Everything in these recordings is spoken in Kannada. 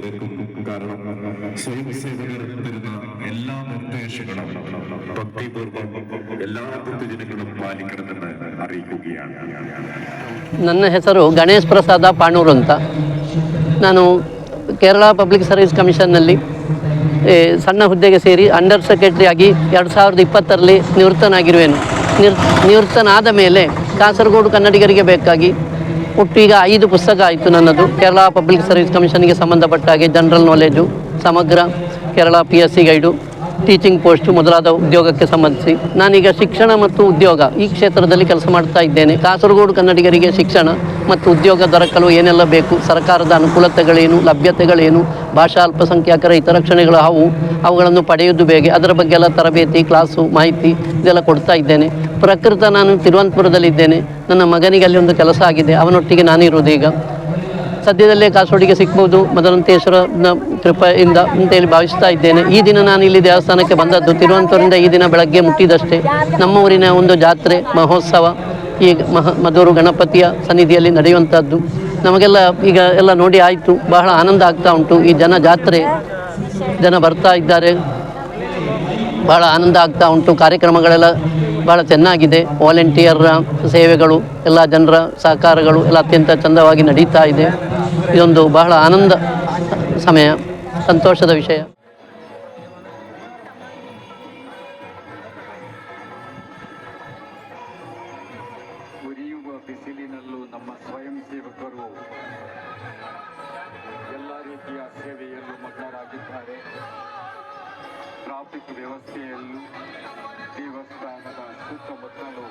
പേർക്കും കാരണം സ്വയം സേവകർ തരുന്ന എല്ലാ നിർദ്ദേശങ്ങളും ഭക്തിപൂർവ്വം എല്ലാ ഭക്തജനങ്ങളും പാലിക്കണമെന്ന് അറിയിക്കുകയാണ് ನನ್ನ ಹೆಸರು ಗಣೇಶ್ ಪ್ರಸಾದ ಪಾಣೂರು ಅಂತ ನಾನು ಕೇರಳ ಪಬ್ಲಿಕ್ ಸರ್ವಿಸ್ ಕಮಿಷನ್ನಲ್ಲಿ ಏ, ಸಣ್ಣ ಹುದ್ದೆಗೆ ಸೇರಿ ಅಂಡರ್ ಸೆಕ್ರೆಟರಿ ಆಗಿ ಎರಡು ಸಾವಿರದ ಇಪ್ಪತ್ತರಲ್ಲಿ ನಿವೃತ್ತನಾಗಿರುವೆನು ನಿರ್ ನಿವೃತ್ತನಾದ ಮೇಲೆ ಕಾಸರಗೋಡು ಕನ್ನಡಿಗರಿಗೆ ಬೇಕಾಗಿ ಒಟ್ಟು ಈಗ ಐದು ಪುಸ್ತಕ ಆಯಿತು ನನ್ನದು. ಕೇರಳ ಪಬ್ಲಿಕ್ ಸರ್ವಿಸ್ ಕಮಿಷನ್ಗೆ ಸಂಬಂಧಪಟ್ಟ ಹಾಗೆ ಜನರಲ್ ನಾಲೆಜು ಸಮಗ್ರ Kerala P S C guide teaching post ಮೊದಲಾದ ಉದ್ಯೋಗಕ್ಕೆ ಸಂಬಂಧಿಸಿ. ನಾನೀಗ ಶಿಕ್ಷಣ ಮತ್ತು ಉದ್ಯೋಗ ಈ ಕ್ಷೇತ್ರದಲ್ಲಿ ಕೆಲಸ ಮಾಡ್ತಾ ಇದ್ದೇನೆ. ಕಾಸರಗೋಡು ಕನ್ನಡಿಗರಿಗೆ ಶಿಕ್ಷಣ ಮತ್ತು ಉದ್ಯೋಗ ದೊರಕಲು ಏನೆಲ್ಲ ಬೇಕು? ಸರ್ಕಾರದ ಅನುಕೂಲತೆಗಳೇನು? ಲಭ್ಯತೆಗಳೇನು? ಭಾಷಾ ಅಲ್ಪಸಂಖ್ಯಾತರ ಹಿತರಕ್ಷಣೆಗಳು ಅವು ಅವುಗಳನ್ನು ಪಡೆಯುವುದು ಬೇಗ. ಅದರ ಬಗ್ಗೆ ಎಲ್ಲ ತರಬೇತಿ, ಕ್ಲಾಸು, ಮಾಹಿತಿ ಇದೆಲ್ಲ ಕೊಡ್ತಾ ಇದ್ದೇನೆ. ಪ್ರಕೃತ ನಾನು ತಿರುವನಂತಪುರದಲ್ಲಿದ್ದೇನೆ. ನನ್ನ ಮಗನಿಗೆ ಅಲ್ಲಿ ಒಂದು ಕೆಲಸ ಆಗಿದೆ. ಅವನೊಟ್ಟಿಗೆ ನಾನಿರುವುದು ಈಗ ಸದ್ಯದಲ್ಲೇ ಕಾಸೋಡಿಗೆ ಸಿಗ್ಬೋದು. ಮದನಂತೇಶ್ವರನ ಕೃಪೆಯಿಂದ ಅಂತೇಳಿ ಭಾವಿಸ್ತಾ ಇದ್ದೇನೆ. ಈ ದಿನ ನಾನು ಇಲ್ಲಿ ದೇವಸ್ಥಾನಕ್ಕೆ ಬಂದದ್ದು ತಿರುವನಂತಪುರದಿಂದ ಈ ದಿನ ಬೆಳಗ್ಗೆ ಮುಟ್ಟಿದಷ್ಟೇ. ನಮ್ಮ ಊರಿನ ಒಂದು ಜಾತ್ರೆ, ಮಹೋತ್ಸವ, ಈ ಮಹ ಮಧೂರು ಗಣಪತಿಯ ಸನ್ನಿಧಿಯಲ್ಲಿ ನಡೆಯುವಂಥದ್ದು. ನಮಗೆಲ್ಲ ಈಗ ಎಲ್ಲ ನೋಡಿ ಆಯಿತು. ಬಹಳ ಆನಂದ ಆಗ್ತಾ ಉಂಟು. ಈ ಜನ ಜಾತ್ರೆ ಜನ ಬರ್ತಾ ಇದ್ದಾರೆ. ಭಾಳ ಆನಂದ ಆಗ್ತಾ ಉಂಟು. ಕಾರ್ಯಕ್ರಮಗಳೆಲ್ಲ ಭಾಳ ಚೆನ್ನಾಗಿದೆ. ವಾಲಂಟಿಯರ್ ಸೇವೆಗಳು, ಎಲ್ಲ ಜನರ ಸಹಕಾರಗಳು ಎಲ್ಲ ಅತ್ಯಂತ ಚಂದವಾಗಿ ನಡೀತಾ ಇದೆ. ಇದೊಂದು ಬಹಳ ಆನಂದ ಸಮಯ, ಸಂತೋಷದ ವಿಷಯ. ಟ್ರಾಫಿಕ್ ವ್ಯವಸ್ಥೆಯಲ್ಲೂ ದೇವಸ್ಥಾನದ ಸುತ್ತಮುತ್ತಲೂ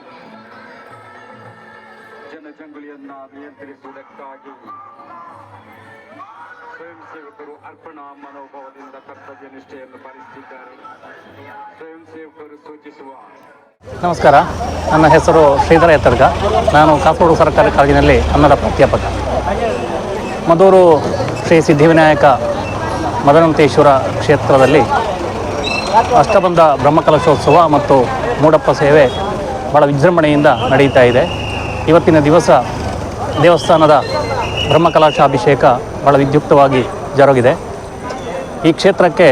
ಜನಜಂಗುಳಿಯನ್ನ ನಿಯಂತ್ರಿಸುವುದಕ್ಕಾಗಿ ಸ್ವಯಂ ಸೇವಕರು ಅರ್ಪಣಾ ಮನೋಭಾವದಿಂದ ಕರ್ತವ್ಯ ನಿಷ್ಠೆಯನ್ನು ಪಾಲಿಸುತ್ತಿದ್ದಾರೆ ಸ್ವಯಂ ಸೇವಕರು ಸೂಚಿಸುವ ನಮಸ್ಕಾರ. ನನ್ನ ಹೆಸರು ಶ್ರೀಧರ ಎತ್ತರ್ಗ. ನಾನು ಕಾಸರಗೋಡು ಸರ್ಕಾರಿ ಕಾಲೇಜಿನಲ್ಲಿ ಕನ್ನಡ ಪ್ರಾಧ್ಯಾಪಕ. ಮದೂರು ಶ್ರೀ ಸಿದ್ಧಿವಿನಾಯಕ ಮದನಂತೇಶ್ವರ ಕ್ಷೇತ್ರದಲ್ಲಿ ಅಷ್ಟಬಂಧ ಬ್ರಹ್ಮಕಲಶೋತ್ಸವ ಮತ್ತು ಮೂಡಪ್ಪ ಸೇವೆ ಭಾಳ ವಿಜೃಂಭಣೆಯಿಂದ ನಡೀತಾ ಇದೆ. ಇವತ್ತಿನ ದಿವಸ ದೇವಸ್ಥಾನದ ಬ್ರಹ್ಮಕಲಶಾಭಿಷೇಕ ಭಾಳ ವಿದ್ಯುಕ್ತವಾಗಿ ಜರುಗಿದೆ. ಈ ಕ್ಷೇತ್ರಕ್ಕೆ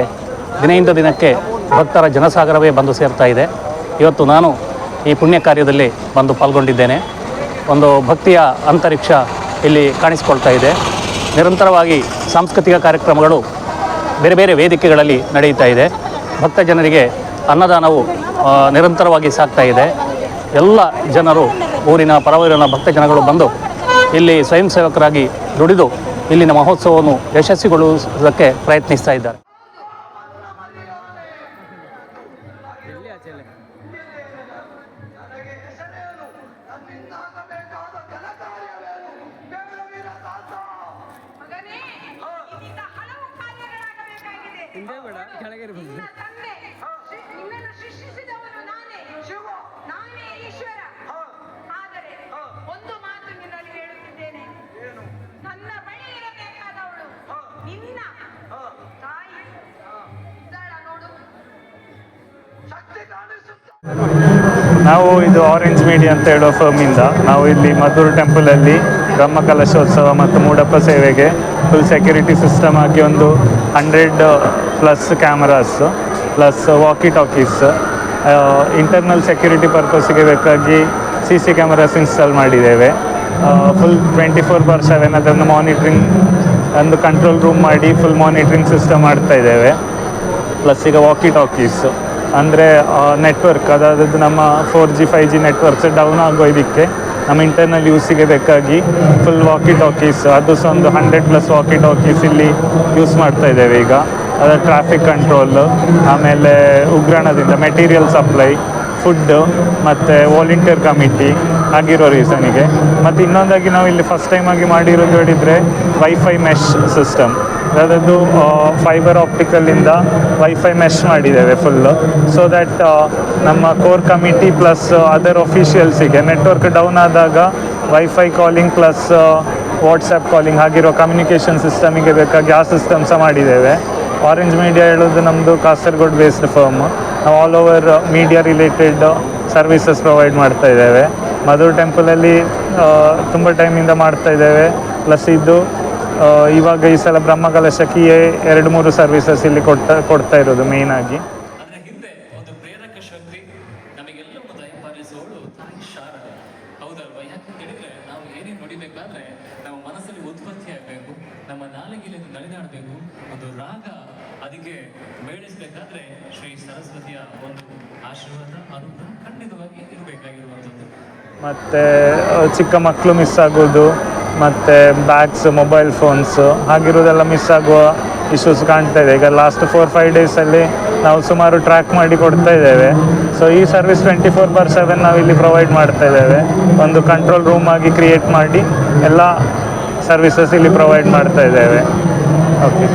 ದಿನದಿಂದ ದಿನಕ್ಕೆ ಭಕ್ತರ ಜನಸಾಗರವೇ ಬಂದು ಸೇರ್ತಾ ಇದೆ. ಇವತ್ತು ನಾನು ಈ ಪುಣ್ಯ ಕಾರ್ಯದಲ್ಲಿ ಬಂದು ಪಾಲ್ಗೊಂಡಿದ್ದೇನೆ. ಒಂದು ಭಕ್ತಿಯ ಅಂತರಿಕ್ಷ ಇಲ್ಲಿ ಕಾಣಿಸಿಕೊಳ್ತಾ ಇದೆ. ನಿರಂತರವಾಗಿ ಸಾಂಸ್ಕೃತಿಕ ಕಾರ್ಯಕ್ರಮಗಳು ಬೇರೆ ಬೇರೆ ವೇದಿಕೆಗಳಲ್ಲಿ ನಡೆಯುತ್ತಾ ಇದೆ. ಭಕ್ತ ಜನರಿಗೆ ಅನ್ನದಾನವು ನಿರಂತರವಾಗಿ ಸಾಗ್ತಾ ಇದೆ. ಎಲ್ಲ ಜನರು, ಊರಿನ ಪರವೂರಿನ ಭಕ್ತ ಜನಗಳು ಬಂದು ಇಲ್ಲಿ ಸ್ವಯಂ ಸೇವಕರಾಗಿ ದುಡಿದು ಇಲ್ಲಿನ ಮಹೋತ್ಸವವನ್ನು ಯಶಸ್ವಿಗೊಳಿಸುವುದಕ್ಕೆ ಪ್ರಯತ್ನಿಸ್ತಾ ಇದ್ದಾರೆ. ಬೇಡ ತಂದೆ. ಇರಬೇಕು ನಿನ್ನನ್ನು ಸೃಷ್ಟಿಸಿದವನು ನಾನೇ. ನಾನೇ ಈಶ್ವರ. ಆದರೆ ಒಂದು ಮಾತು ನಿನ್ನಲ್ಲಿ ಹೇಳುತ್ತಿದ್ದೇನೆ. ನನ್ನ ಬಳಿ ಇರಬೇಕಾದವಳು ನಿನ್ನ. ತಾಯಿ. ಇದ್ದಾಳ ನೋಡು. ನಾವು ಇದು ಆರೆಂಜ್ ಮೀಡಿಯಾ ಅಂತ ಹೇಳೋ ಫರ್ಮಿಂದ ನಾವು ಇಲ್ಲಿ ಮಧುರ್ ಟೆಂಪಲಲ್ಲಿ ಬ್ರಹ್ಮಕಲಶೋತ್ಸವ ಮತ್ತು ಮೂಡಪ್ಪ ಸೇವೆಗೆ ಫುಲ್ ಸೆಕ್ಯೂರಿಟಿ ಸಿಸ್ಟಮ್ ಆಗಿ ಒಂದು hundred plus cameras plus walkie talkies internal security ಪರ್ಪಸ್ಗೆ ಬೇಕಾಗಿ ಸಿ ಸಿ ಕ್ಯಾಮರಾಸ್ ಇನ್ಸ್ಟಾಲ್ ಮಾಡಿದ್ದೇವೆ. Full twenty four bar seven ಅದನ್ನು ಮಾನಿಟ್ರಿಂಗ್ ಒಂದು ಕಂಟ್ರೋಲ್ ರೂಮ್ ಮಾಡಿ ಫುಲ್ ಮಾನಿಟ್ರಿಂಗ್ ಸಿಸ್ಟಮ್ ಮಾಡ್ತಾ ಇದ್ದೇವೆ. ಪ್ಲಸ್ ಈಗ ವಾಕಿ ಟಾಕೀಸ್ ಅಂದರೆ ನೆಟ್ವರ್ಕ್ ಅದಾದದ್ದು ನಮ್ಮ four G five G networks down ಆಗೋ ಇದಕ್ಕೆ ನಮ್ಮ ಇಂಟರ್ನಲ್ ಯೂಸಿಗೆ ಬೇಕಾಗಿ ಫುಲ್ ವಾಕಿ ಟಾಕೀಸ್ ಅದು ಸಹ ಒಂದು ಹಂಡ್ರೆಡ್ ಪ್ಲಸ್ ವಾಕಿ ಟಾಕೀಸ್ ಇಲ್ಲಿ ಯೂಸ್ ಮಾಡ್ತಾ ಇದ್ದೇವೆ ಈಗ. ಅದರ ಟ್ರಾಫಿಕ್ ಕಂಟ್ರೋಲ್ ಆಮೇಲೆ ಉಗ್ರಾಣದಿಂದ ಮೆಟೀರಿಯಲ್ ಸಪ್ಲೈ ಫುಡ್ ಮತ್ತು ವಾಲಂಟಿಯರ್ ಕಮಿಟಿ ಆಗಿರೋ ರೀಸನಿಗೆ ಮತ್ತು ಇನ್ನೊಂದಾಗಿ ನಾವು ಇಲ್ಲಿ ಫಸ್ಟ್ ಟೈಮ್ ಆಗಿ ಮಾಡಿರೋದು ಹೇಳಿದರೆ ವೈಫೈ ಮೆಶ್ ಸಿಸ್ಟಮ್ ಅದರದ್ದು ಫೈಬರ್ ಆಪ್ಟಿಕಲಿಂದ ವೈಫೈ ಮೆಶ್ ಮಾಡಿದ್ದೇವೆ ಫುಲ್ಲು ಸೊ ದ್ಯಾಟ್ ನಮ್ಮ ಕೋರ್ ಕಮಿಟಿ ಪ್ಲಸ್ ಅದರ್ ಅಫಿಷಿಯಲ್ಸಿಗೆ ನೆಟ್ವರ್ಕ್ ಡೌನ್ ಆದಾಗ wifi calling plus WhatsApp calling ಆಗಿರೋ ಕಮ್ಯುನಿಕೇಷನ್ ಸಿಸ್ಟಮಿಗೆ ಬೇಕಾಗಿ ಆ ಸಿಸ್ಟಮ್ ಸಹ ಮಾಡಿದ್ದೇವೆ. ಆರೆಂಜ್ ಮೀಡಿಯಾ ಹೇಳೋದು ನಮ್ಮದು ಕಾಸರಗೋಡ್ ಬೇಸ್ಡ್ ಫರ್ಮ್ ನಾವು all over media related services provide ಮಾಡ್ತಾ ಇದ್ದೇವೆ. ಮಧುರ್ ಟೆಂಪಲಲ್ಲಿ ತುಂಬ ಟೈಮಿಂದ ಮಾಡ್ತಾ ಇದ್ದೇವೆ. ಪ್ಲಸ್ ಇದು ಇವಾಗ ಈ ಸಲ ಬ್ರಹ್ಮಕಲಶಕ್ಕೆ ಎರಡು ಮೂರು ಸರ್ವಿಸಸ್ ಇಲ್ಲಿ ಕೊಡ್ತಾ ಕೊಡ್ತಾ ಇರೋದು ಇರಬೇಕಾಗಿರುವಂಥದ್ದು. ಮತ್ತು ಚಿಕ್ಕ ಮಕ್ಕಳು ಮಿಸ್ ಆಗೋದು ಮತ್ತು ಬ್ಯಾಗ್ಸ್ ಮೊಬೈಲ್ ಫೋನ್ಸ್ ಹಾಗಿರೋದೆಲ್ಲ ಮಿಸ್ ಆಗುವ ಇಶ್ಯೂಸ್ ಕಾಣ್ತಾ ಇದೆ. ಈಗ ಲಾಸ್ಟ್ ಫೋರ್ ಫೈವ್ ಡೇಸಲ್ಲಿ ನಾವು ಸುಮಾರು ಟ್ರ್ಯಾಕ್ ಮಾಡಿ ಕೊಡ್ತಾ ಇದ್ದೇವೆ. ಸೊ ಈ service twenty four bar seven ನಾವು ಇಲ್ಲಿ ಪ್ರೊವೈಡ್ ಮಾಡ್ತಾ ಇದ್ದೇವೆ. ಒಂದು ಕಂಟ್ರೋಲ್ ರೂಮ್ ಆಗಿ ಕ್ರಿಯೇಟ್ ಮಾಡಿ ಎಲ್ಲ ಸರ್ವಿಸಸ್ ಇಲ್ಲಿ ಪ್ರೊವೈಡ್ ಮಾಡ್ತಾ ಇದ್ದೇವೆ. ಓಕೆ